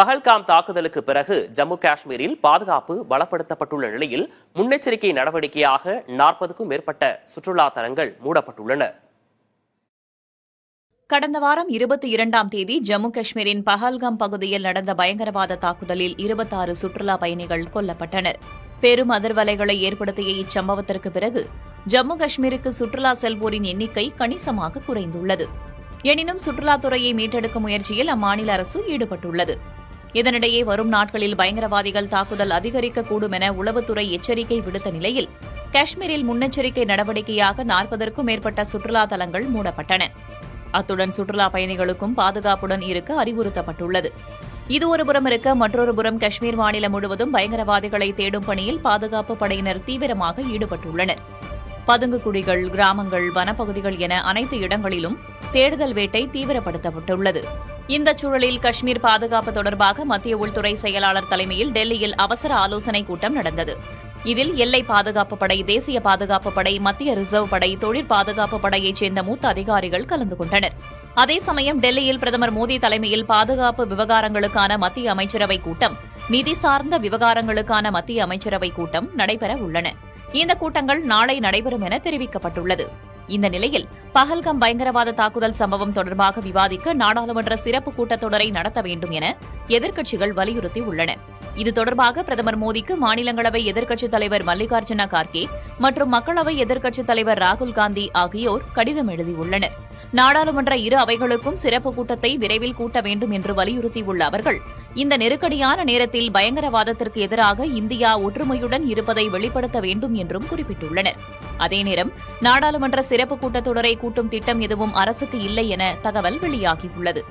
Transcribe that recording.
பஹல்காம் தாக்குதலுக்கு பிறகு ஜம்மு காஷ்மீரில் பாதுகாப்பு பலப்படுத்தப்பட்டுள்ள நிலையில் முன்னெச்சரிக்கை நடவடிக்கையாக நாற்பதுக்கும் மேற்பட்ட சுற்றுலா தலங்கள் மூடப்பட்டுள்ளன. கடந்த வாரம் இருபத்தி இரண்டாம் தேதி ஜம்மு காஷ்மீரின் பஹல்காம் பகுதியில் நடந்த பயங்கரவாத தாக்குதலில் இருபத்தாறு சுற்றுலா பயணிகள் கொல்லப்பட்டனர். பெரும் அதிர்வலைகளை ஏற்படுத்திய இச்சம்பவத்திற்கு பிறகு ஜம்மு காஷ்மீருக்கு சுற்றுலா செல்வோரின் எண்ணிக்கை கணிசமாக குறைந்துள்ளது. எனினும் சுற்றுலாத்துறையை மீட்டெடுக்கும் முயற்சியில் அம்மாநில அரசு ஈடுபட்டுள்ளது. இதனிடையே வரும் நாட்களில் பயங்கரவாதிகள் தாக்குதல் அதிகரிக்கக்கூடும் என உளவுத்துறை எச்சரிக்கை விடுத்த நிலையில் காஷ்மீரில் முன்னெச்சரிக்கை நடவடிக்கையாக நாற்பதற்கும் மேற்பட்ட சுற்றுலா தலங்கள் மூடப்பட்டன. அத்துடன் சுற்றுலா பயணிகளுக்கும் பாதுகாப்புடன் இருக்க அறிவுறுத்தப்பட்டுள்ளது. இது ஒருபுறம் இருக்க மற்றொரு புறம் காஷ்மீர் மாநிலம் முழுவதும் பயங்கரவாதிகளை தேடும் பணியில் பாதுகாப்பு படையினர் தீவிரமாக ஈடுபட்டுள்ளனர். பதுங்கு குடிகள் கிராமங்கள் வனப்பகுதிகள் என அனைத்து இடங்களிலும் தேடுதல் வேட்டை தீவிரப்படுத்தப்பட்டுள்ளது. இந்த சூழலில் காஷ்மீர் பாதுகாப்பு தொடர்பாக மத்திய உள்துறை செயலாளர் தலைமையில் டெல்லியில் அவசர ஆலோசனைக் கூட்டம் நடந்தது. இதில் எல்லை பாதுகாப்பு படை தேசிய பாதுகாப்பு படை மத்திய ரிசர்வ் படை தொழிற் பாதுகாப்பு படையைச் சேர்ந்த மூத்த அதிகாரிகள் கலந்து கொண்டனர். அதே சமயம் டெல்லியில் பிரதமர் மோடி தலைமையில் பாதுகாப்பு விவகாரங்களுக்கான மத்திய அமைச்சரவைக் கூட்டம் நிதி சார்ந்த விவகாரங்களுக்கான மத்திய அமைச்சரவைக் கூட்டம் நடைபெற உள்ளன. இந்த கூட்டங்கள் நாளை நடைபெறும் என தெரிவிக்கப்பட்டுள்ளது. இந்த நிலையில் பஹல்கம் பயங்கரவாத தாக்குதல் சம்பவம் தொடர்பாக விவாதிக்க நாடாளுமன்ற சிறப்பு கூட்டத்தொடரை நடத்த வேண்டும் என எதிர்க்கட்சிகள் வலியுறுத்தியுள்ளன. இது தொடர்பாக பிரதமர் மோடிக்கு மாநிலங்களவை எதிர்க்கட்சித் தலைவர் மல்லிகார்ஜுன கார்கே மற்றும் மக்களவை எதிர்க்கட்சித் தலைவர் ராகுல் காந்தி ஆகியோர் கடிதம் எழுதியுள்ளனர். நாடாளுமன்ற இரு அவைகளுக்கும் சிறப்பு கூட்டத்தை விரைவில் கூட்ட வேண்டும் என்று வலியுறுத்தியுள்ள அவர்கள் இந்த நெருக்கடியான நேரத்தில் பயங்கரவாதத்திற்கு எதிராக இந்தியா ஒற்றுமையுடன் இருப்பதை வெளிப்படுத்த வேண்டும் என்றும் குறிப்பிட்டுள்ளனர். அதே நேரம் நாடாளுமன்ற சிறப்பு கூட்டத்தொடரை கூட்டும் திட்டம் எதுவும் அரசுக்கு இல்லை என தகவல் வெளியாகியுள்ளது.